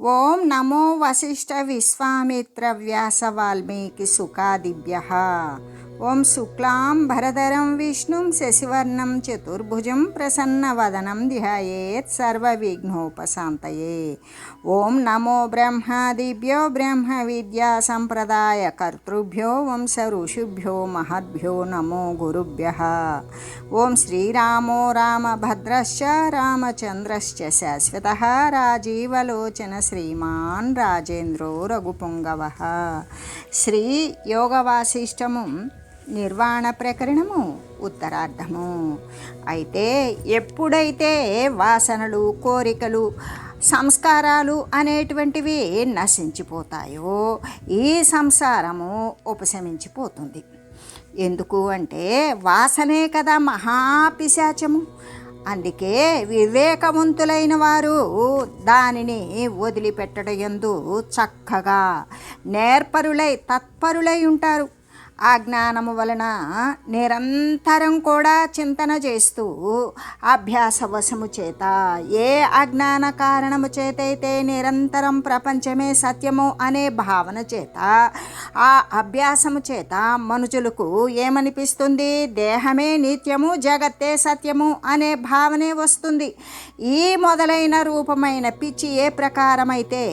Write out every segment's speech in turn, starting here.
ఓం నమో వశిష్ఠ విశ్వామిత్ర వ్యాస వాల్మీకి సుఖాదిభ్య ఓం శుక్లాం భరధరం విష్ణుం శశివర్ణం చతుర్భుజం ప్రసన్నవదనం ధ్యాయేత్ సర్వవిఘ్నోపశాంతయే ఓం నమో బ్రహ్మాదిభ్యో బ్రహ్మ విద్యా సంప్రదాయ కర్తృభ్యో వంశ ఋషిభ్యో మహద్భ్యో నమో గురుభ్య ఓం శ్రీరామో రామభద్రశ్చ రామచంద్రశ్చ శాశ్వత రాజీవలోచన శ్రీమాన్ రాజేంద్రో రఘుపుంగవ. శ్రీ యోగవాసిష్టము నిర్వాణ ప్రకరణము ఉత్తరార్ధము. అయితే ఎప్పుడైతే వాసనలు కోరికలు సంస్కారాలు అనేటువంటివి నశించిపోతాయో ఈ సంసారము ఉపశమించిపోతుంది. ఎందుకు అంటే వాసనే కదా మహాపిశాచము. అందుకే వివేకవంతులైన వారు దానిని వదిలిపెట్టడం ఎందు చక్కగా నేర్పరులై తత్పరులై ఉంటారు. ఆ జ్ఞానము వలన నిరంతరం కూడా చింతన చేస్తూ అభ్యాసవశము చేత. ఏ అజ్ఞాన కారణము చేతైతే నిరంతరం ప్రపంచమే సత్యము అనే భావన చేత ఆ అభ్యాసము చేత మనుషులకు ఏమనిపిస్తుంది? దేహమే నిత్యము జగత్తే సత్యము అనే భావనే వస్తుంది. ఈ మొదలైన రూపమైన పిచ్చి ఏ ప్రకారమైతే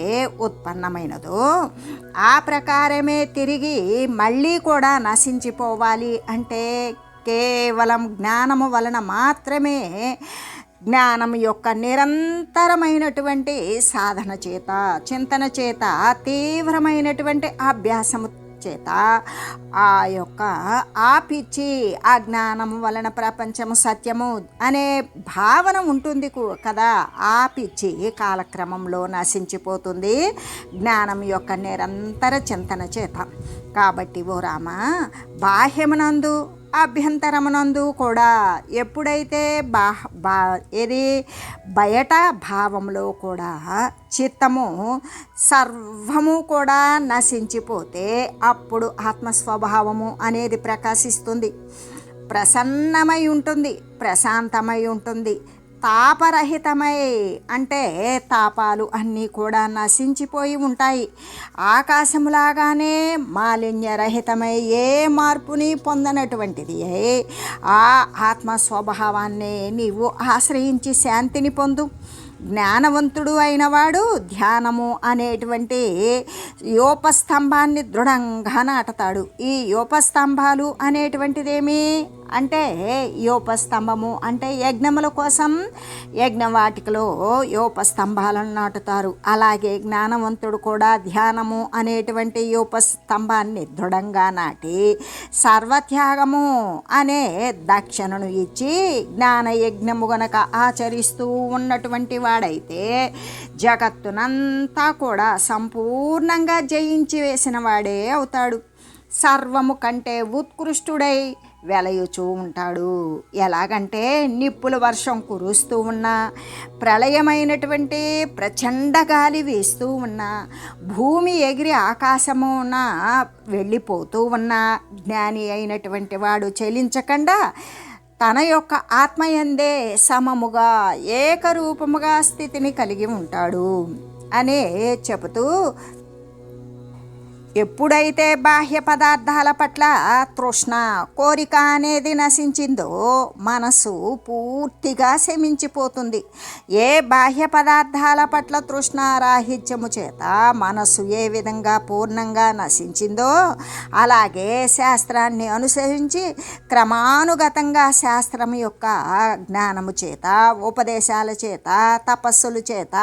ఉత్పన్నమైనదో ఆ ప్రకారమే తిరిగి మళ్ళీ కూడా నశించిపోవాలి అంటే కేవలం జ్ఞానము వలన మాత్రమే జ్ఞానం యొక్క నిరంతరమైనటువంటి సాధన చేత చింతన చేత తీవ్రమైనటువంటి అభ్యాసము చేత ఆ యొక్క ఆ పిచ్చి ఆ జ్ఞానం వలన ప్రపంచము సత్యము అనే భావన ఉంటుంది కదా? ఆ పిచ్చి కాలక్రమంలో నశించిపోతుంది జ్ఞానం యొక్క నిరంతర చింతన చేత. కాబట్టి ఓ రామ బాహ్యమునందు అభ్యంతరమునందు కూడా ఎప్పుడైతే బా బా ఏది బయట భావంలో కూడా చిత్తము సర్వము కూడా నశించిపోతే అప్పుడు ఆత్మస్వభావము అనేది ప్రకాశిస్తుంది. ప్రసన్నమై ఉంటుంది ప్రశాంతమై ఉంటుంది. తాపరహితమై అంటే తాపాలు అన్నీ కూడా నశించిపోయి ఉంటాయి. ఆకాశములాగానే మాలిన్యరహితమై ఏ మార్పుని పొందనటువంటిది? ఆ ఆత్మ స్వభావాన్ని నీవు ఆశ్రయించి శాంతిని పొందు. జ్ఞానవంతుడు అయినవాడు ధ్యానము అనేటువంటి యోపస్తంభాన్ని దృఢంగా నాటతాడు. ఈ యోపస్తంభాలు అనేటువంటిదేమి? అంటే యోపస్తంభము అంటే యజ్ఞముల కోసం యజ్ఞవాటికలో యోపస్తంభాలను నాటుతారు. అలాగే జ్ఞానవంతుడు కూడా ధ్యానము అనేటువంటి యోపస్తంభాన్ని దృఢంగా నాటి సర్వత్యాగము అనే దక్షిణను ఇచ్చి జ్ఞాన యజ్ఞము గనక ఆచరిస్తూ ఉన్నటువంటి వాడైతే జగత్తునంతా కూడా సంపూర్ణంగా జయించి వేసిన వాడే అవుతాడు. సర్వము కంటే ఉత్కృష్టుడై వెలయుచూ ఉంటాడు. ఎలాగంటే నిప్పుల వర్షం కురుస్తూ ఉన్నా ప్రళయమైనటువంటి ప్రచండ గాలి వేస్తూ ఉన్నా భూమి ఎగిరి ఆకాశమున వెళ్ళిపోతూ ఉన్న జ్ఞాని అయినటువంటి వాడు చెలించకుండా తన యొక్క ఆత్మయందే సమముగా ఏకరూపముగా స్థితిని కలిగి ఉంటాడు అనే చెబుతూ ఎప్పుడైతే బాహ్య పదార్థాల పట్ల తృష్ణ కోరిక అనేది నశించిందో మనసు పూర్తిగా శమించిపోతుంది. ఏ బాహ్య పదార్థాల పట్ల తృష్ణారాహిత్యము చేత మనసు ఏ విధంగా పూర్ణంగా నశించిందో అలాగే శాస్త్రాన్ని అనుసరించి క్రమానుగతంగా శాస్త్రం యొక్క జ్ఞానము చేత ఉపదేశాల చేత తపస్సుల చేత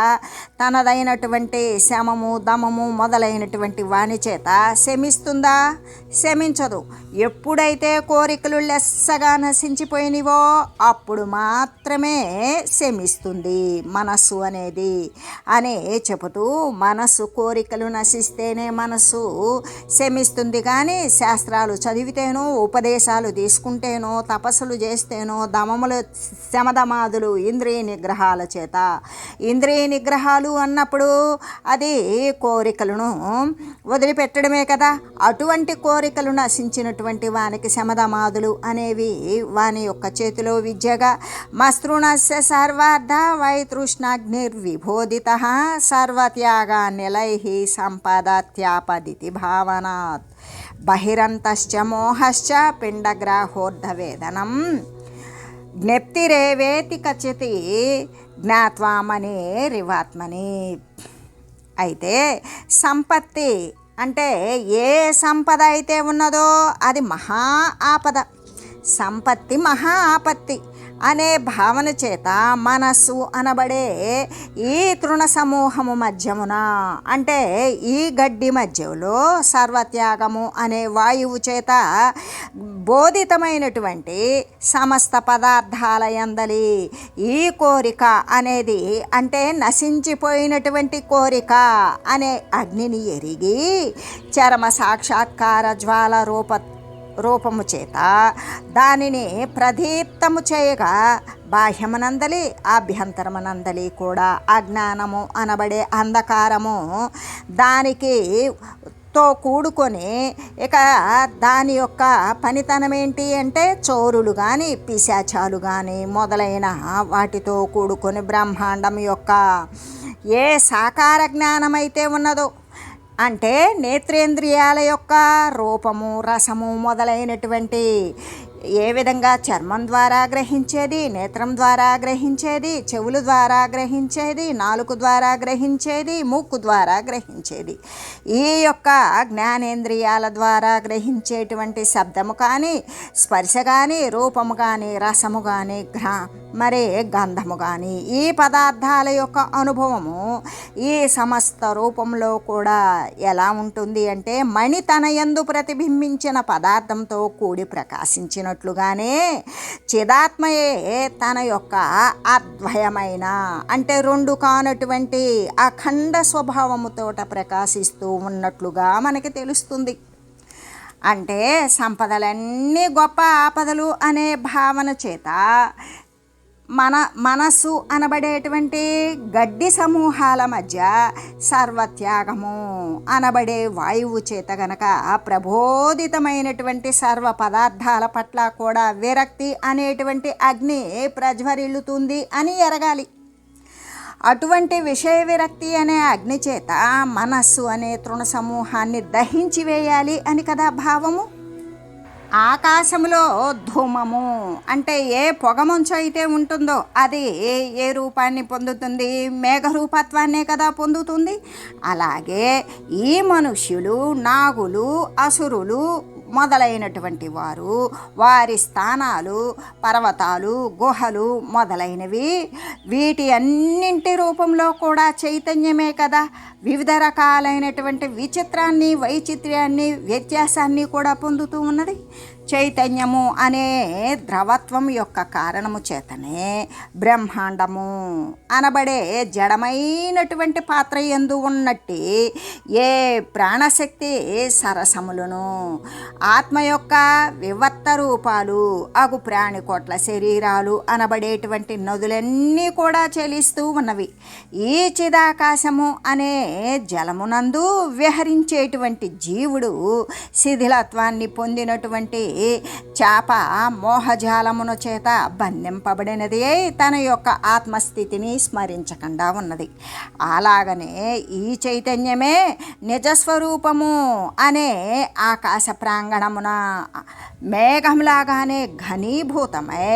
తనదైనటువంటి శమము దమము మొదలైనటువంటి వాణి చేత చేత శమిస్తుందా? శమించదు. ఎప్పుడైతే కోరికలు లెస్సగా నశించిపోయినవో అప్పుడు మాత్రమే శమిస్తుంది మనస్సు అనేది. అనే చెబుతూ మనస్సు కోరికలు నశిస్తేనే మనస్సు శమిస్తుంది. కానీ శాస్త్రాలు చదివితేనో ఉపదేశాలు తీసుకుంటేనో తపస్సులు చేస్తేనో దమములు శమధమాదులు ఇంద్రియ నిగ్రహాల చేత. ఇంద్రియ నిగ్రహాలు అన్నప్పుడు అది కోరికలను వదిలిపెట్టి పెట్టడమే కదా. అటువంటి కోరికలు నశించినటువంటి వానికి శమధమాదులు అనేవి వాని యొక్క చేతిలో విద్యగా. మస్తృణస్య సర్వార్థ వైతృష్ణాగ్నిర్విభోదిత సర్వత్యాగా నిలై సంపదత్యాపదితి భావనాత్. బహిరంతశ్చ మోహశ్చ పిండగ్రాహోర్ధవేదనం. జ్ఞప్తిరేవేతి కచితి జ్ఞాత్వామని రివాత్మని అయితే సంపత్తి అంటే ఏ సంపద అయితే ఉన్నదో అది మహా ఆపద. సంపత్తి మహా ఆపత్తి. అనే భావన చేత మనస్సు అనబడే ఈ తృణ సమూహము మధ్యమున అంటే ఈ గడ్డి మధ్యలో సర్వత్యాగము అనే వాయువు చేత బోధితమైనటువంటి సమస్త పదార్థాల ఎందలి ఈ కోరిక అనేది అంటే నశించిపోయినటువంటి కోరిక అనే అగ్నిని ఎరిగి చరమ సాక్షాత్కార జ్వాల రూప రూపము చేత దానిని ప్రదీప్తము చేయగా బాహ్యమనందలి ఆభ్యంతరమనందలి కూడా అజ్ఞానము అనబడే అంధకారము దానికి తో కూడుకొని ఇక దాని యొక్క పనితనం ఏంటి అంటే చోరులు కానీ పిశాచాలు కానీ మొదలైన వాటితో కూడుకొని బ్రహ్మాండం యొక్క ఏ సాకార జ్ఞానమైతే ఉన్నదో అంటే నేత్రేంద్రియాల యొక్క రూపము రసము మొదలైనటువంటి ఏ విధంగా చర్మం ద్వారా గ్రహించేది నేత్రం ద్వారా గ్రహించేది చెవుల ద్వారా గ్రహించేది నాలుగు ద్వారా గ్రహించేది మూక్కు ద్వారా గ్రహించేది. ఈ యొక్క జ్ఞానేంద్రియాల ద్వారా గ్రహించేటువంటి శబ్దము కానీ స్పర్శ కానీ రూపము కానీ రసము కానీ గ్రా మరి గంధము కానీ ఈ పదార్థాల యొక్క అనుభవము ఈ సమస్త రూపంలో కూడా ఎలా ఉంటుంది అంటే మణి తన యందు ప్రతిబింబించిన పదార్థంతో కూడి ప్రకాశించినట్లుగానే చిదాత్మయే తన యొక్క అద్వయమైన అంటే రెండు కానటువంటి అఖండ స్వభావముతోట ప్రకాశిస్తూ ఉన్నట్లుగా మనకి తెలుస్తుంది. అంటే సంపదలన్నీ గొప్ప ఆపదలు అనే భావన చేత మన మనస్సు అనబడేటువంటి గడ్డి సమూహాల మధ్య సర్వత్యాగము అనబడే వాయువు చేత గనక ప్రబోధితమైనటువంటి సర్వ పదార్థాల పట్ల కూడా విరక్తి అనేటువంటి అగ్ని ప్రజ్వరిల్లుతుంది అని ఎరగాలి. అటువంటి విషయ విరక్తి అనే అగ్ని చేత మనస్సు అనే తృణ సమూహాన్ని దహించి వేయాలి అని కదా భావము? ఆకాశంలో ధూమము అంటే ఏ పొగమంచు అయితే ఉంటుందో అది ఏ రూపాన్ని పొందుతుంది? మేఘరూపత్వాన్నే కదా పొందుతుంది. అలాగే ఈ మనుష్యులు నాగులు అసురులు మొదలైనటువంటి వారు వారి స్థానాలు పర్వతాలు గుహలు మొదలైనవి. వీటి అన్నింటి రూపంలో కూడా చైతన్యమే కదా. వివిధ రకాలైనటువంటి విచిత్రాన్ని వైచిత్ర్యాన్ని వ్యత్యాసాన్ని కూడా పొందుతూ ఉన్నది. చైతన్యము అనే ద్రవత్వం యొక్క కారణము చేతనే బ్రహ్మాండము అనబడే జడమైనటువంటి పాత్ర ఎందు ఉన్నట్టి ఏ ప్రాణశక్తి సరసములను ఆత్మ యొక్క వివర్త రూపాలు అగు ప్రాణికోట్ల శరీరాలు అనబడేటువంటి నదులన్నీ కూడా చెలిస్తూ ఉన్నవి. ఈ చిదాకాశము అనే జలమునందు విహరించేటువంటి జీవుడు శిథిలత్వాన్ని పొందినటువంటి చేప మోహజాలమున చేత బంధింపబడినది తన యొక్క ఆత్మస్థితిని స్మరించకుండా ఉన్నది. అలాగనే ఈ చైతన్యమే నిజస్వరూపము అనే ఆకాశ ప్రాంగణమున మేఘంలాగానే ఘనీభూతమై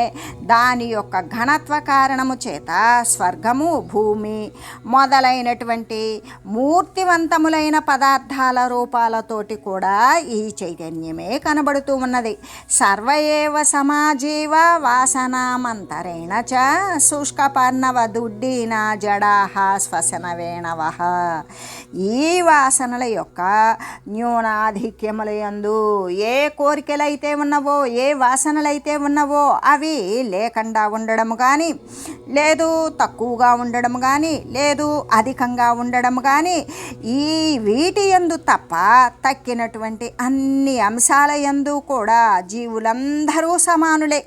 దాని యొక్క ఘనత్వ కారణము చేత స్వర్గము భూమి మొదలైనటువంటి మూర్తివంతములైన పదార్థాల రూపాలతోటి కూడా ఈ చైతన్యమే కనబడుతూ ఉన్నది. సర్వయేవ సమాజీవ వాసనామంతరేణ చ శుష్కపర్ణవ దుడ్డీన జడాహ శ్వసన వేణవ ఈ వాసనల యొక్క న్యూనాధిక్యముల యందు ఏ కోరికలైతే ఉన్నవో ఏ వాసనలైతే ఉన్నవో అవి లేకుండా ఉండడం కానీ లేదు తక్కువగా ఉండడం కానీ లేదు అధికంగా ఉండడం కానీ ఈ వీటి యందు తప్ప తక్కినటువంటి అన్ని అంశాల యందు కూడా జీవులందరూ సమానులే.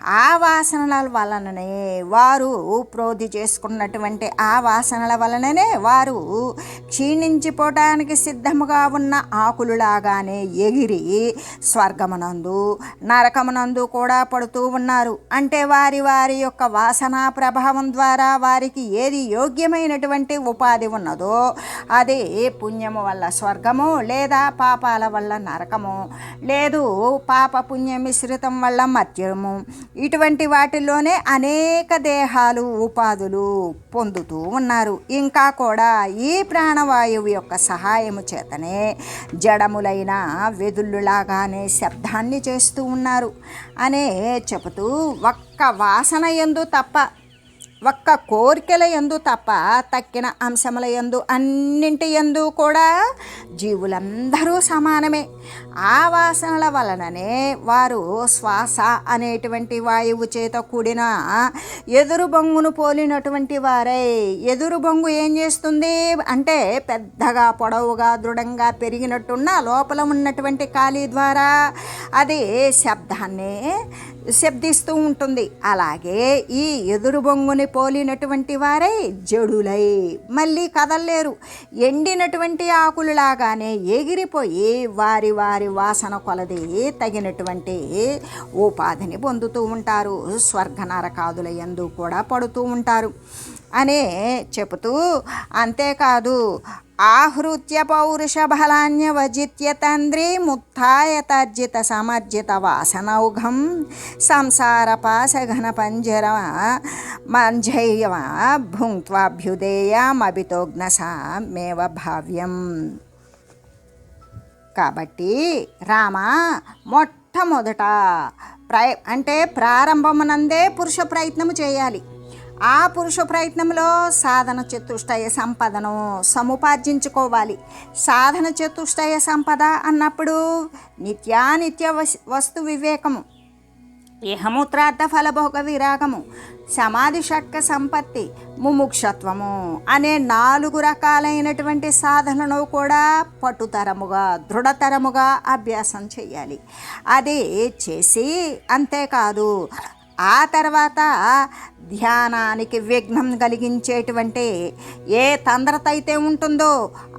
ఆ వాసనల వలననే వారు ప్రోధి చేసుకున్నటువంటి ఆ వాసనల వలననే వారు క్షీణించిపోవటానికి సిద్ధముగా ఉన్న ఆకులులాగానే ఎగిరి స్వర్గమునందు నరకమునందు కూడా పడుతూ ఉన్నారు. అంటే వారి వారి యొక్క వాసనా ప్రభావం ద్వారా వారికి ఏది యోగ్యమైనటువంటి ఉపాధి ఉన్నదో అది పుణ్యము వల్ల స్వర్గము లేదా పాపాల వల్ల నరకము లేదు పాప పుణ్య మిశ్రితం వల్ల మద్యము ఇటువంటి వాటిల్లోనే అనేక దేహాలు ఉపాధులు పొందుతూ ఉన్నారు. ఇంకా కూడా ఈ ప్రాణవాయువు యొక్క సహాయము చేతనే జడములైన వెదుళ్ళులాగానే శబ్దాన్ని చేస్తూ ఉన్నారు. అనే చెబుతూ ఒక్క వాసన ఎందు తప్ప ఒక్క కోరికల ఎందు తప్ప తక్కిన అంశముల ఎందు అన్నింటి ఎందు కూడా జీవులందరూ సమానమే. ఆ వాసనల వలననే వారు శ్వాస అనేటువంటి వాయువు చేత కూడిన ఎదురు బొంగును పోలినటువంటి వారై. ఎదురు బొంగు ఏం చేస్తుంది? అంటే పెద్దగా పొడవుగా దృఢంగా పెరిగినట్టున్న లోపల ఉన్నటువంటి ఖాళీ ద్వారా అది శబ్దాన్ని శబ్దిస్తూ ఉంటుంది. అలాగే ఈ ఎదురు బొంగుని పోలినటువంటి వారై జడులై. మళ్ళీ కదల్లేరు. ఎండినటువంటి ఆకులులాగానే ఎగిరిపోయి వారి వారి వాసన కొలది తగినటువంటి ఉపాధిని పొందుతూ ఉంటారు. స్వర్గ నరకాదుల ఎందు కూడా పడుతూ ఉంటారు. అనే చెబుతూ అంతేకాదు ఆహృత్య పౌరుష బలాన్యవజిత్య తంద్రి ముత్థాయ తర్జిత సమర్జిత వాసనౌఘం సంసార పాశఘన పంజర మంజయ్య భుంక్వాభ్యుదేయమభితోగ్నసామేవ భావ్యం. కాబట్టి రామ మొట్టమొదట ప్రయ అంటే ప్రారంభమునందే పురుష ప్రయత్నము చేయాలి. ఆ పురుష ప్రయత్నంలో సాధన చతుష్టయ సంపదను సముపార్జించుకోవాలి. సాధన చతుష్టయ సంపద అన్నప్పుడు నిత్యానిత్య వస్- వస్తు వివేకము ఇహమూత్రార్థ ఫలభోగ విరాగము సమాధి షట్క సంపత్తి ముముక్షత్వము అనే నాలుగు రకాలైనటువంటి సాధనను కూడా పట్టుతరముగా దృఢతరముగా అభ్యాసం చేయాలి. అది చేసి అంతేకాదు ఆ తర్వాత ధ్యానానికి విఘ్నం కలిగించేటువంటి ఏ తంద్రత అయితే ఉంటుందో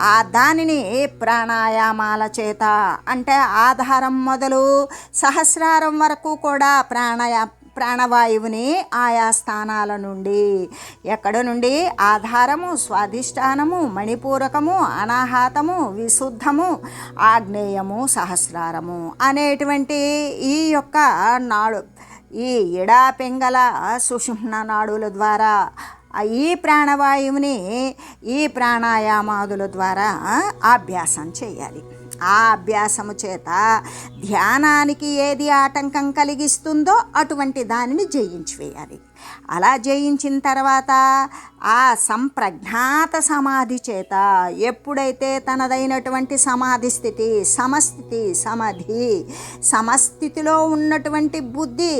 ఆ దానిని ప్రాణాయామాల చేత అంటే ఆధారం మొదలు సహస్రారం వరకు కూడా ప్రాణాయా ప్రాణవాయువుని ఆయా స్థానాల నుండి ఎక్కడ నుండి ఆధారము స్వాధిష్టానము మణిపూరకము అనాహాతము విశుద్ధము ఆగ్నేయము సహస్రారము అనేటువంటి ఈ యొక్క నాడు ఈ ఎడా పింగళ సుషుమ్న నాడుల ద్వారా ఈ ప్రాణవాయువుని ఈ ప్రాణాయామాదుల ద్వారా అభ్యాసం చేయాలి. ఆ అభ్యాసము చేత ధ్యానానికి ఏది ఆటంకం కలిగిస్తుందో అటువంటి దానిని జయించి వేయాలి. అలా జయించిన తర్వాత ఆ సంప్రజ్ఞాత సమాధి చేత ఎప్పుడైతే తనదైనటువంటి సమాధి స్థితి సమస్థితి సమాధి సమస్థితిలో ఉన్నటువంటి బుద్ధి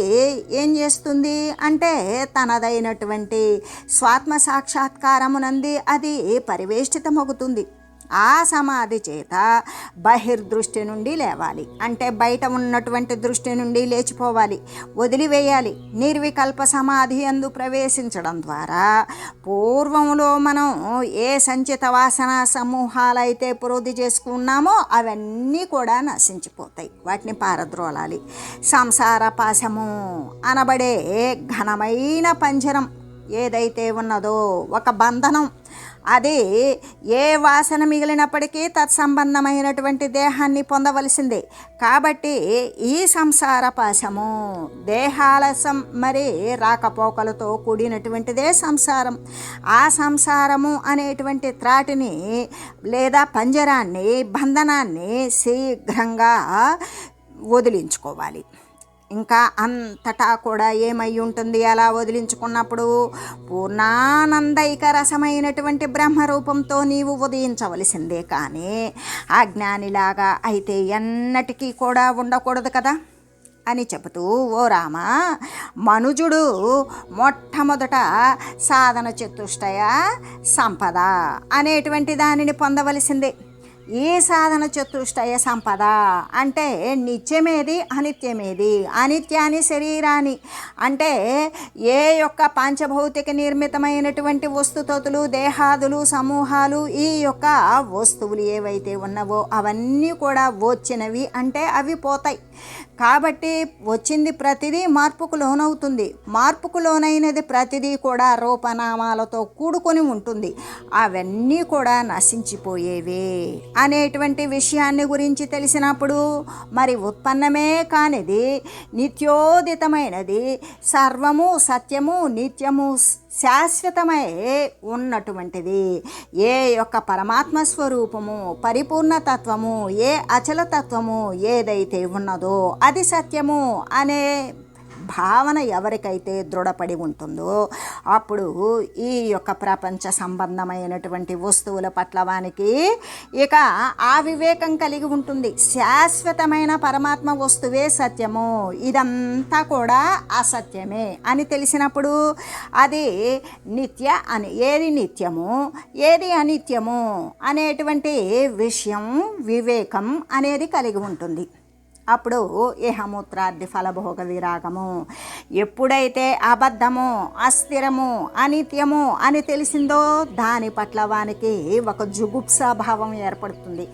ఏం చేస్తుంది అంటే తనదైనటువంటి స్వాత్మ సాక్షాత్కారమునంది అది పరివేష్టితమవుతుంది ఆ సమాధి చేత బహిర్దృష్టి నుండి లేవాలి. అంటే బయట ఉన్నటువంటి దృష్టి నుండి లేచిపోవాలి. వదిలివేయాలి. నిర్వికల్ప సమాధి అందు ప్రవేశించడం ద్వారా పూర్వంలో మనం ఏ సంచిత వాసన సమూహాలైతే పురోధి చేసుకున్నామో అవన్నీ కూడా నశించిపోతాయి. వాటిని పారద్రోలాలి. సంసార పాశము అనబడే ఘనమైన పంజరం ఏదైతే ఉన్నదో ఒక బంధనం అది ఏ వాసన మిగిలినప్పటికీ తత్సంబంధమైనటువంటి దేహాన్ని పొందవలసిందే. కాబట్టి ఈ సంసార పాశము దేహాలసం మరి రాకపోకలతో కూడినటువంటిదే సంసారం. ఆ సంసారము అనేటువంటి త్రాటిని లేదా పంజరాన్ని బంధనాన్ని శీఘ్రంగా వదిలించుకోవాలి. ఇంకా అంతటా కూడా ఏమై ఉంటుంది అలా వదిలించుకున్నప్పుడు పూర్ణానందైక రసమైనటువంటి బ్రహ్మరూపంతో నీవు ఉదయించవలసిందే కానీ అజ్ఞానిలాగా అయితే ఎన్నటికీ కూడా ఉండకూడదు కదా అని చెబుతూ ఓ రామ మనుజుడు మొట్టమొదట సాధన చతుష్టయ సంపద అనేటువంటి దానిని పొందవలసిందే. ఈ సాధన చతుష్టయ సంపద? అంటే నిత్యమేది అనిత్యమేది? అనిత్యాన్ని శరీరాన్ని అంటే ఏ యొక్క పంచభౌతిక నిర్మితమైనటువంటి వస్తుతతులు దేహాదులు సమూహాలు ఈ యొక్క వస్తువులు ఏవైతే ఉన్నవో అవన్నీ కూడా వచ్చినవి అంటే అవి పోతాయి. కాబట్టి వచ్చింది ప్రతిదీ మార్పుకు లోనవుతుంది. మార్పుకు లోనైనది ప్రతిదీ కూడా రూపనామాలతో కూడుకొని ఉంటుంది. అవన్నీ కూడా నశించిపోయేవే అనేటువంటి విషయాన్ని గురించి తెలిసినప్పుడు మరి ఉత్పన్నమే కానిది నిత్యోదితమైనది సర్వము సత్యము నిత్యము శాశ్వతమై ఉన్నటువంటిది. ఏ యొక్క పరమాత్మ స్వరూపము పరిపూర్ణతత్వము ఏ అచలతత్వము ఏదైతే ఉన్నదో అది సత్యము అనే భావన ఎవరికైతే దృఢపడి ఉంటుందో అప్పుడు ఈ యొక్క ప్రపంచ సంబంధమైనటువంటి వస్తువుల పట్ల వానికి ఇక ఆ వివేకం కలిగి ఉంటుంది. శాశ్వతమైన పరమాత్మ వస్తువే సత్యము. ఇదంతా కూడా అసత్యమే అని తెలిసినప్పుడు అది నిత్య అని ఏది నిత్యము ఏది అనిత్యము అనేటువంటి విషయం వివేకం అనేది కలిగి ఉంటుంది. అప్పుడు ఇహమూత్రార్థి ఫలభోగ విరాగము. ఎప్పుడైతే అబద్ధము అస్థిరము అనిత్యము అని తెలిసిందో దాని పట్ల వానికి ఒక జుగుప్సాభావం ఏర్పడుతుంది.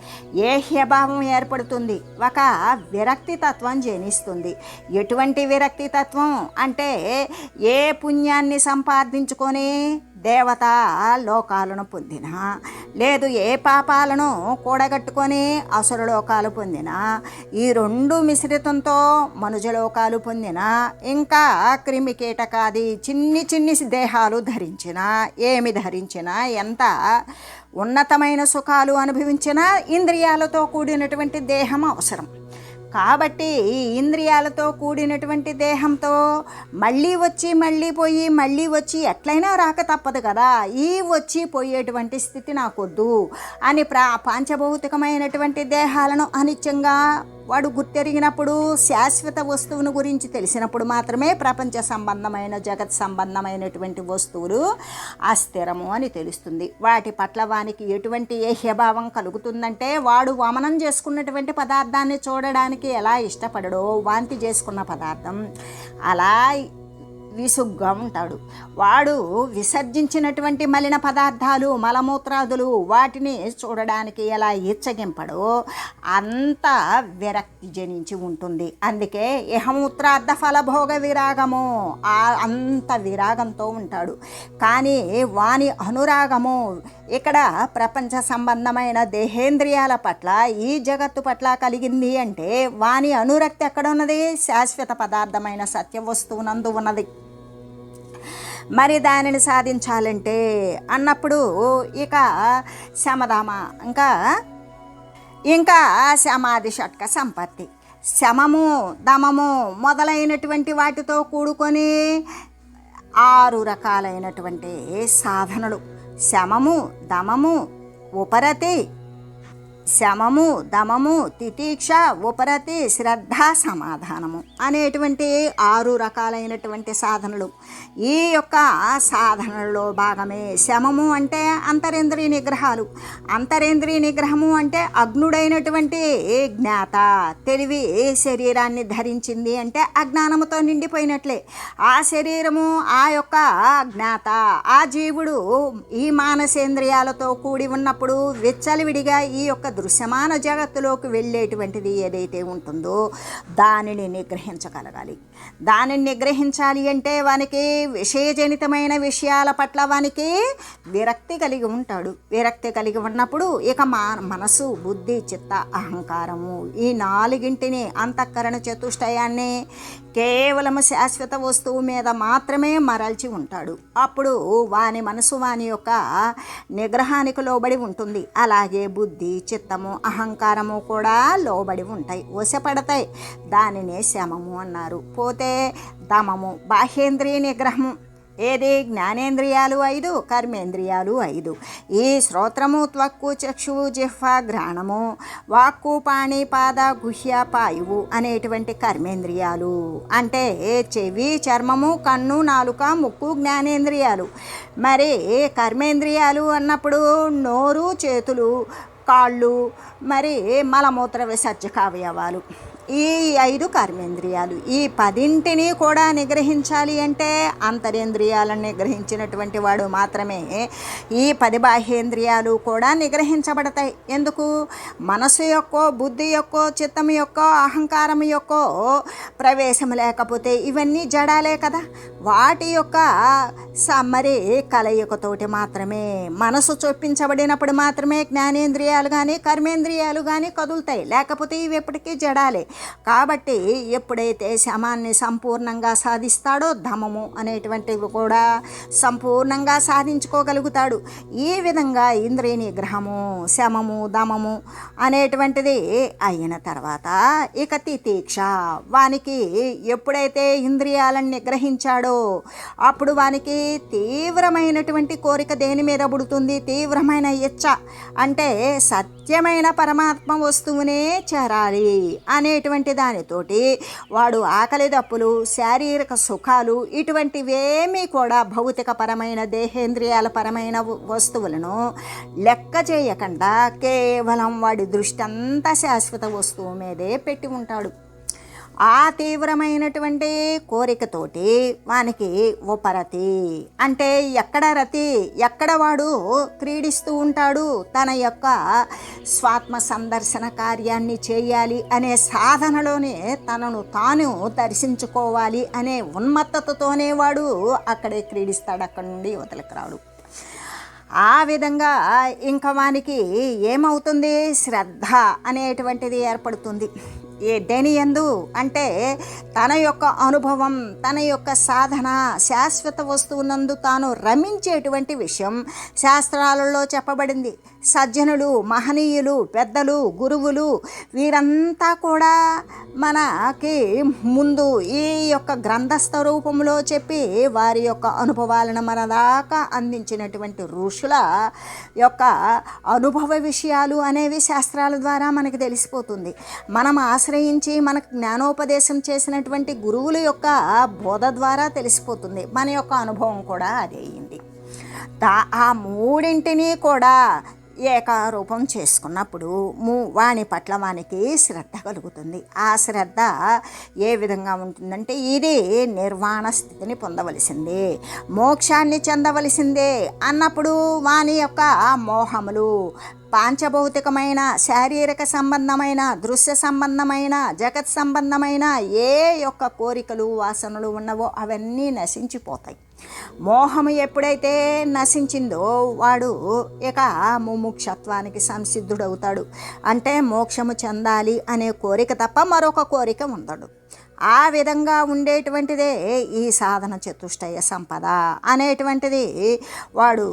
ఏహ్యభావం ఏర్పడుతుంది. ఒక విరక్తి తత్వం జనిస్తుంది. ఎటువంటి విరక్తి తత్వం అంటే ఏ పుణ్యాన్ని సంపాదించుకొని దేవత లోకాలను పొందిన. లేదు ఏ పాపాలను కూడగట్టుకొని అసుర లోకాలు పొందిన. ఈ రెండు మిశ్రితంతో మనుజలోకాలు పొందిన. ఇంకా క్రిమి కీటకాది చిన్ని చిన్ని దేహాలు ధరించిన. ఏమి ధరించినా. ఎంత ఉన్నతమైన సుఖాలు అనుభవించినా. ఇంద్రియాలతో కూడినటువంటి దేహం అవసరం. కాబట్టి ఈ ఇంద్రియాలతో కూడినటువంటి దేహంతో మళ్ళీ వచ్చి మళ్ళీ పోయి మళ్ళీ వచ్చి ఎట్లయినా రాక తప్పదు కదా. ఈ వచ్చి పోయేటువంటి స్థితి నాకొద్దు అని ప్రా పాంచభౌతికమైనటువంటి దేహాలను అనిత్యంగా వాడు గుర్తెరిగినప్పుడు శాశ్వత వస్తువును గురించి తెలిసినప్పుడు మాత్రమే ప్రపంచ సంబంధమైన జగత్ సంబంధమైనటువంటి వస్తువులు అస్థిరము అని తెలుస్తుంది. వాటి పట్ల వానికి ఎటువంటి ఏహ్యభావం కలుగుతుందంటే వాడు వమనం చేసుకున్నటువంటి పదార్థాన్ని చూడడానికి ఎలా ఇష్టపడడో వాంతి చేసుకున్న పదార్థం. అలా విసుగ్గా ఉంటాడు. వాడు విసర్జించినటువంటి మలిన పదార్థాలు మలమూత్రాదులు వాటిని చూడడానికి ఎలా ఇచ్చగింపడో అంత విరక్తి జనించి ఉంటుంది. అందుకే ఇహమూత్రార్థ ఫలభోగ విరాగము అంత విరాగంతో ఉంటాడు. కానీ వాని అనురాగము ఇక్కడ ప్రపంచ సంబంధమైన దేహేంద్రియాల పట్ల ఈ జగత్తు పట్ల కలిగింది అంటే వాని అనురక్తి ఎక్కడ ఉన్నది శాశ్వత పదార్థమైన సత్య వస్తువునందు ఉన్నది. మరి దానిని సాధించాలంటే అన్నప్పుడు ఇక శమధామ ఇంకా ఇంకా శమాది షట్క సంపత్తి. శమము దమము మొదలైనటువంటి వాటితో కూడుకొని ఆరు రకాలైనటువంటి సాధనలు. శమము దమము ఉపరతి శమము దమము తితీక్ష ఉపరతి శ్రద్ధ సమాధానము అనేటువంటి ఆరు రకాలైనటువంటి సాధనలు. ఈ యొక్క సాధనలో భాగమే శమము అంటే అంతరేంద్రియ నిగ్రహాలు. అంతరేంద్రియ నిగ్రహము అంటే అగ్నుడైనటువంటి జ్ఞాత తెలివి శరీరాన్ని ధరించింది అంటే అజ్ఞానముతో నిండిపోయినట్లే. ఆ శరీరము ఆ యొక్క జ్ఞాత ఆ జీవుడు ఈ మానసేంద్రియాలతో కూడి ఉన్నప్పుడు విచ్చలివిడిగా ఈ యొక్క దృశ్యమాన జగత్తులోకి వెళ్ళేటువంటిది ఏదైతే ఉంటుందో దానిని నిగ్రహించగలగాలి. దానిని నిగ్రహించాలి అంటే వానికి విషయజనితమైన విషయాల పట్ల వానికి విరక్తి కలిగి ఉంటాడు. విరక్తి కలిగి ఉన్నప్పుడు ఇక మా మనసు బుద్ధి చిత్త అహంకారము ఈ నాలుగింటిని అంతఃకరణ చతుష్టయాన్ని కేవలము శాశ్వత వస్తువు మీద మాత్రమే మరల్చి ఉంటాడు. అప్పుడు వాని మనసు వాని యొక్క నిగ్రహానికి లోబడి ఉంటుంది. అలాగే బుద్ధి చిత్త చిత్తము అహంకారము కూడా లోబడి ఉంటాయి వశపడతాయి. దానినే శమము అన్నారు. పోతే దమము బాహ్యేంద్రియ నిగ్రహము. ఏది? జ్ఞానేంద్రియాలు ఐదు కర్మేంద్రియాలు ఐదు. ఈ శ్రోత్రము త్వక్కు చక్షువు జిహ్వ ఘ్రాణము వాక్కు పాణి పాద గుహ్య పాయువు అనేటువంటి కర్మేంద్రియాలు. అంటే చెవి చర్మము కన్ను నాలుక ముక్కు జ్ఞానేంద్రియాలు. మరి కర్మేంద్రియాలు అన్నప్పుడు నోరు చేతులు కాళ్ళు మరి మలమూత్ర విసర్జక అవయవాలు. ఈ ఐదు కర్మేంద్రియాలు. ఈ పదింటిని కూడా నిగ్రహించాలి అంటే అంతరేంద్రియాలను నిగ్రహించినటువంటి వాడు మాత్రమే. ఈ పది బాహ్యేంద్రియాలు కూడా నిగ్రహించబడతాయి. ఎందుకు? మనసు యొక్క బుద్ధి యొక్క చిత్తం యొక్క అహంకారం యొక్క ప్రవేశం లేకపోతే ఇవన్నీ జడాలే కదా. వాటి యొక్క స- కలయికతోటి మాత్రమే మనసు చొప్పించబడినప్పుడు మాత్రమే జ్ఞానేంద్రియాలు కానీ కర్మేంద్రియాలు కానీ కదులుతాయి. లేకపోతే ఇవి ఎప్పటికీ జడాలే. కాబట్టి ఎప్పుడైతే శమాన్ని సంపూర్ణంగా సాధిస్తాడో ధమము అనేటువంటివి కూడా సంపూర్ణంగా సాధించుకోగలుగుతాడు. ఈ విధంగా ఇంద్రియ నిగ్రహము శమము దమము అనేటువంటిది అయిన తర్వాత ఇక తితీక్ష. వానికి ఎప్పుడైతే ఇంద్రియాలను నిగ్రహించాడో అప్పుడు వానికి తీవ్రమైనటువంటి కోరిక దేని మీద పుడుతుంది? తీవ్రమైన ఇచ్చ. అంటే సత్యమైన పరమాత్మ వస్తువునే చేరాలి అనేటువంటి దానితోటి వాడు ఆకలి దప్పులు శారీరక సుఖాలు ఇటువంటివేమీ కూడా భౌతిక పరమైన దేహేంద్రియాల పరమైన వస్తువులను లెక్క చేయకుండా కేవలం వాడి దృష్టి అంతా శాశ్వత వస్తువు మీదే పెట్టి ఉంటాడు. ఆ తీవ్రమైనటువంటి కోరికతోటి వానికి ఉపరతి అంటే ఎక్కడ రతి? ఎక్కడ వాడు క్రీడిస్తూ ఉంటాడు? తన యొక్క స్వాత్మ సందర్శన కార్యాన్ని చేయాలి అనే సాధనలోనే తనను తాను దర్శించుకోవాలి అనే ఉన్మత్తతతోనే వాడు అక్కడే క్రీడిస్తాడు అక్కడి నుండి యువతలకు రాడు. ఆ విధంగా ఇంకా వానికి ఏమవుతుంది? శ్రద్ధ అనేటువంటిది ఏర్పడుతుంది. ఏ దేని అంటే తన యొక్క అనుభవం తన యొక్క సాధన శాశ్వత వస్తువునందు తాను రమించేటువంటి విషయం శాస్త్రాలలో చెప్పబడింది. సజ్జనులు మహనీయులు పెద్దలు గురువులు వీరంతా కూడా మనకి ముందు ఈ యొక్క గ్రంథస్థ రూపంలో చెప్పి వారి యొక్క అనుభవాలను మన దాకా అందించినటువంటి ఋషుల యొక్క అనుభవ విషయాలు అనేవి శాస్త్రాల ద్వారా మనకి తెలిసిపోతుంది. మనం ఆశ్రయించి మనకు జ్ఞానోపదేశం చేసినటువంటి గురువుల యొక్క బోధ ద్వారా తెలిసిపోతుంది. మన యొక్క అనుభవం కూడా అదే అయింది. దా ఆ మూడింటిని కూడా ఏకారూపం చేసుకున్నప్పుడు మూ వాని పట్ల వానికి శ్రద్ధ కలుగుతుంది. ఆ శ్రద్ధ ఏ విధంగా ఉంటుందంటే ఇది నిర్వాణ స్థితిని పొందవలసిందే. మోక్షాన్ని చెందవలసిందే అన్నప్పుడు వాని యొక్క మోహములు పాంచభౌతికమైన శారీరక సంబంధమైన దృశ్య సంబంధమైన జగత్ సంబంధమైన ఏ యొక్క కోరికలు వాసనలు ఉన్నవో అవన్నీ నశించిపోతాయి. మోహము ఎప్పుడైతే నశించిందో వాడు ఇక ముముక్షత్వానికి సంసిద్ధుడవుతాడు. అంటే మోక్షము చెందాలి అనే కోరిక తప్ప మరొక కోరిక ఉండడు ఆ విధంగా ఉండేటువంటిదే ఈ సాధన చతుష్టయ సంపద అనేటువంటిది వాడు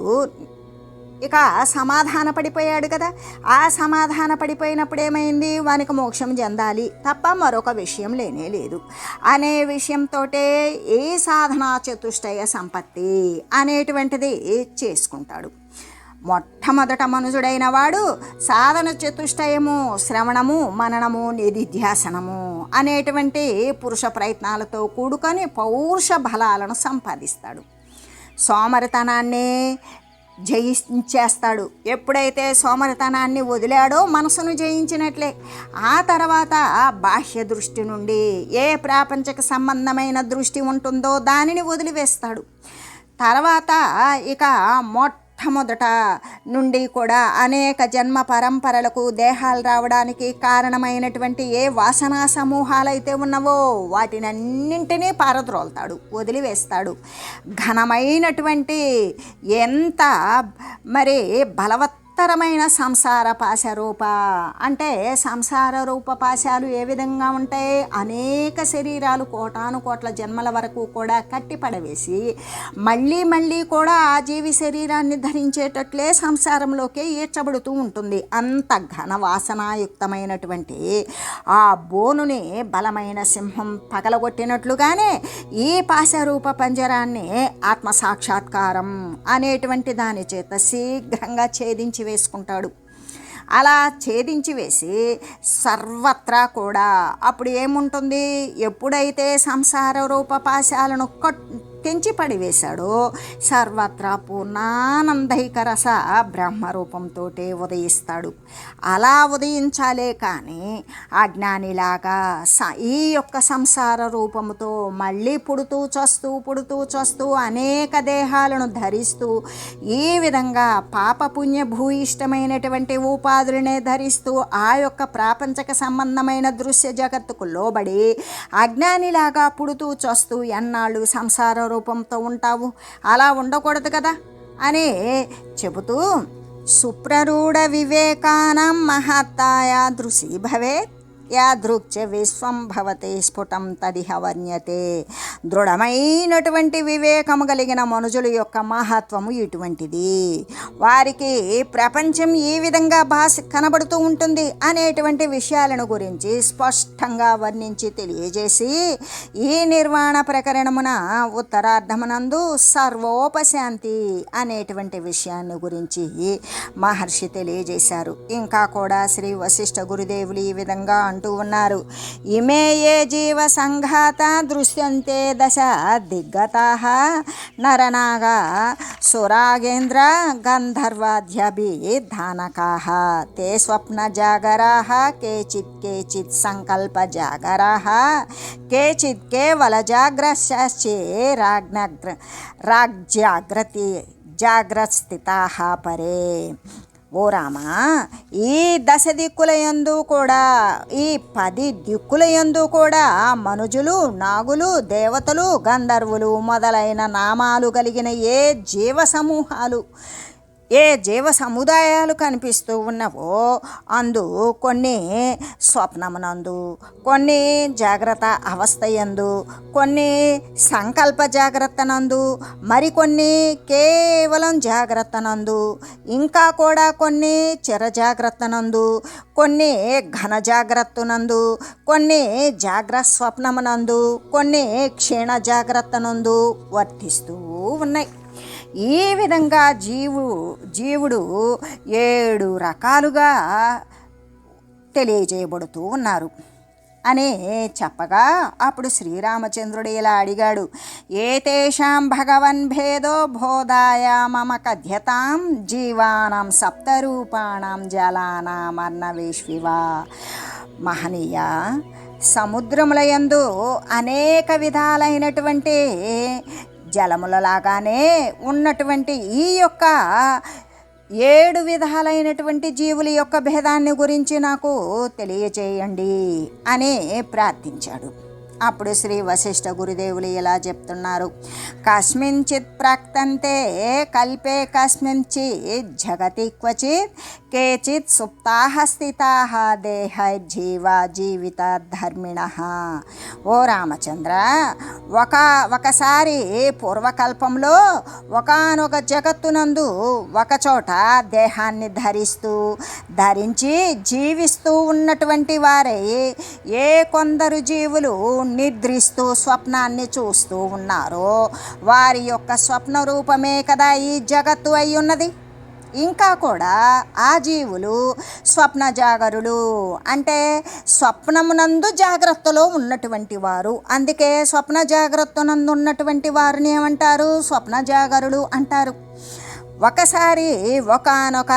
ఇక సమాధాన పడిపోయాడు కదా. ఆ సమాధాన పడిపోయినప్పుడు ఏమైంది వానికి మోక్షం చెందాలి తప్ప మరొక విషయం లేనే లేదు. అనే విషయంతో ఏ సాధనా చతుష్టయ సంపత్తి అనేటువంటిది చేసుకుంటాడు. మొట్టమొదట మనుజుడైన వాడు సాధన చతుష్టయము శ్రవణము మననము నిధిధ్యాసనము అనేటువంటి పురుష ప్రయత్నాలతో కూడుకొని పౌరుష బలాలను సంపాదిస్తాడు. సోమరితనాన్ని జయించేస్తాడు. ఎప్పుడైతే సోమరితనాన్ని వదిలాడో మనసును జయించినట్లే. ఆ తర్వాత బాహ్య దృష్టి నుండి ఏ ప్రాపంచక సంబంధమైన దృష్టి ఉంటుందో దానిని వదిలివేస్తాడు. తర్వాత ఇక మొట్ట మొట్టమొదట నుండి కూడా అనేక జన్మ పరంపరలకు దేహాలు రావడానికి కారణమైనటువంటి ఏ వాసనా సమూహాలైతే ఉన్నవో వాటినన్నింటినీ పారద్రోలుతాడు వదిలివేస్తాడు. ఘనమైనటువంటి ఎంత మరి బలవత్ తరమైన సంసార పాశరూప. అంటే సంసార రూప పాశాలు ఏ విధంగా ఉంటాయి? అనేక శరీరాలు కోటాను కోట్ల జన్మల వరకు కూడా కట్టి పడవేసి మళ్ళీ మళ్ళీ కూడా ఆ జీవి శరీరాన్ని ధరించేటట్లే సంసారంలోకే ఈడ్చబడుతూ ఉంటుంది. అంత ఘన వాసనాయుక్తమైనటువంటి ఆ బోనుని బలమైన సింహం పగలగొట్టినట్లుగానే ఈ పాశరూప పంజరాన్ని ఆత్మ సాక్షాత్కారం అనేటువంటి దాని చేత శీఘ్రంగా ఛేదించి వేసుకుంటాడు. అలా ఛేదించి వేసి సర్వత్రా కూడా అప్పుడు ఏముంటుంది? ఎప్పుడైతే సంసార రూప పాశాలను కట్ తెంచి పడివేశాడో. సర్వత్రా పూర్ణానందైక రస బ్రహ్మరూపంతో ఉదయిస్తాడు. అలా ఉదయించాలే కానీ అజ్ఞానిలాగా స ఈ యొక్క సంసార రూపముతో మళ్ళీ పుడుతూ చస్తూ పుడుతూ చస్తూ అనేక దేహాలను ధరిస్తూ ఈ విధంగా పాపపుణ్య భూయిష్టమైనటువంటి ఉపాధులనే ధరిస్తూ ఆ యొక్క ప్రాపంచక సంబంధమైన దృశ్య జగత్తుకు లోబడి అజ్ఞానిలాగా పుడుతూ చస్తూ ఎన్నాళ్ళు సంసార రూపంతో ఉంటావు. అలా ఉండకూడదు కదా? అని చెబుతూ సుప్రరూఢ వివేకానం మహత్తాయ దృశీ భవేత్ యాదృక్చ విశ్వం భవతే స్ఫుటం తదిహ వర్ణ్యతే దృఢమైనటువంటి వివేకము కలిగిన మనుషుల యొక్క మహత్వము ఇటువంటిది. వారికి ప్రపంచం ఏ విధంగా భాష కనబడుతూ ఉంటుంది అనేటువంటి విషయాలను గురించి స్పష్టంగా వర్ణించి తెలియజేసి ఈ నిర్వాణ ప్రకరణమున ఉత్తరార్ధమునందు సర్వోపశాంతి అనేటువంటి విషయాన్ని గురించి మహర్షి తెలియజేశారు. ఇంకా కూడా శ్రీ వశిష్ఠ గురుదేవులు ఈ విధంగా అంటూ ఉన్నారు. ఇమే ఏ జీవ సంఘాత దృశ్యంతే దశ దిగ్గతా నరనాగా సురాగేంద్ర గంధర్వాద్యభిధానకా తే స్వప్న జాగరా కేచిత్ కేచిత్ సంకల్ప జాగరా కేచిత్ కేవల జాగ్రశ్చే రాజ్ఞగ్ర రాజ్యాగ్రతి జాగ్రత్స్థితా పరే ఓ రామా ఈ దశ దిక్కుల యందు కూడా ఈ పది దిక్కుల యందు కూడా మనుజులు నాగులు దేవతలు గంధర్వులు మొదలైన నామాలు కలిగిన ఏ జీవ సమూహాలు ఏ జీవ సముదాయాలు కనిపిస్తూ ఉన్నవో అందు కొన్ని స్వప్నమునందు కొన్ని జాగ్రత్త అవస్థయందు కొన్ని సంకల్ప జాగ్రత్తనందు మరికొన్ని కేవలం జాగ్రత్తనందు ఇంకా కూడా కొన్ని చిర జాగ్రత్తనందు కొన్ని ఘన జాగ్రత్తనందు కొన్ని జాగ్రత్త స్వప్నమునందు కొన్ని క్షీణ జాగ్రత్తనందు వర్తిస్తూ ఉన్నాయి. ఈ విధంగా జీవు జీవుడు ఏడు రకాలుగా తెలియజేయబడుతూ ఉన్నారు. అనే చెప్పగా అప్పుడు శ్రీరామచంద్రుడు ఇలా అడిగాడు ఏతేషాం భగవన్ భేదో బోధాయ మమ కథ్యతాం జీవానాం సప్తరూపాణం జలానామన్నవేష్వివా మహనీయ సముద్రములయందు అనేక విధాలైనటువంటి జలములలాగానే ఉన్నటువంటి ఈ యొక్క ఏడు విధాలైనటువంటి జీవుల యొక్క భేదాన్ని గురించి నాకు తెలియచేయండి అని ప్రార్థించాడు. అప్పుడు శ్రీ వశిష్ఠ గురుదేవులు ఇలా చెప్తున్నారు. కస్మించిత్ ప్రాక్తంతే కల్పే కస్మించి జగతి క్వచిత్ కేచిత్ సుప్తా స్థితా దేహ జీవ జీవిత ధర్మిణ ఓ రామచంద్ర ఒక ఒకసారి పూర్వకల్పంలో ఒకనొక జగత్తునందు ఒకచోట దేహాన్ని ధరిస్తూ ధరించి జీవిస్తూ ఉన్నటువంటి వారై ఏ కొందరు జీవులు నిద్రిస్తూ స్వప్నాన్ని చూస్తూ ఉన్నారో వారి యొక్క స్వప్న రూపమే కదా ఈ జగత్తు అయి ఉన్నది ఇంకా కూడా ఆ జీవులు స్వప్న జాగరులు అంటే స్వప్నమునందు జాగ్రత్తలో ఉన్నటువంటి వారు. అందుకే స్వప్న జాగ్రత్తనందు ఉన్నటువంటి వారిని ఏమంటారు? స్వప్న జాగరులు అంటారు. ఒకసారి ఒకనొక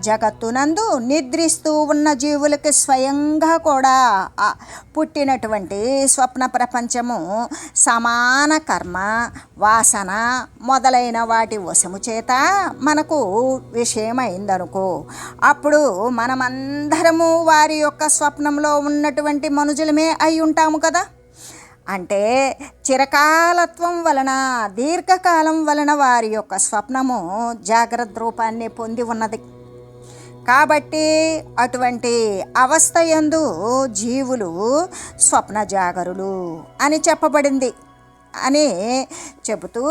జగత్తునందు నిద్రిస్తూ ఉన్న జీవులకి స్వయంగా కూడా పుట్టినటువంటి స్వప్న ప్రపంచము సమాన కర్మ వాసన మొదలైన వాటి వశము చేత మనకు విషయమైందనుకో. అప్పుడు మనమందరము వారి యొక్క స్వప్నంలో ఉన్నటువంటి మనుజులమే అయి ఉంటాము కదా. అంటే చిరకాలత్వం వలన దీర్ఘకాలం వలన వారి యొక్క స్వప్నము జాగ్రత్త రూపాన్ని పొంది ఉన్నది. కాబట్టి అటువంటి అవస్థ యందు జీవులు స్వప్న జాగరులు అని చెప్పబడింది అని చెబుతూ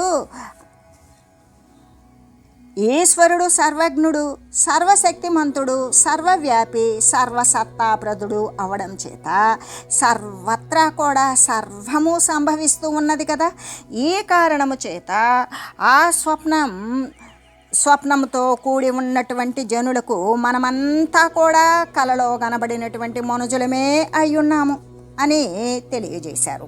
ఈశ్వరుడు సర్వజ్ఞుడు సర్వశక్తిమంతుడు సర్వవ్యాపి సర్వసత్తాప్రదుడు అవడం చేత సర్వత్రా కూడా సర్వము సంభవిస్తూ ఉన్నది కదా. ఈ కారణము చేత ఆ స్వప్నం స్వప్నంతో కూడి ఉన్నటువంటి జనులకు మనమంతా కూడా కలలో కనబడినటువంటి మనుజులమే అయ్యున్నాము అని తెలియజేశారు.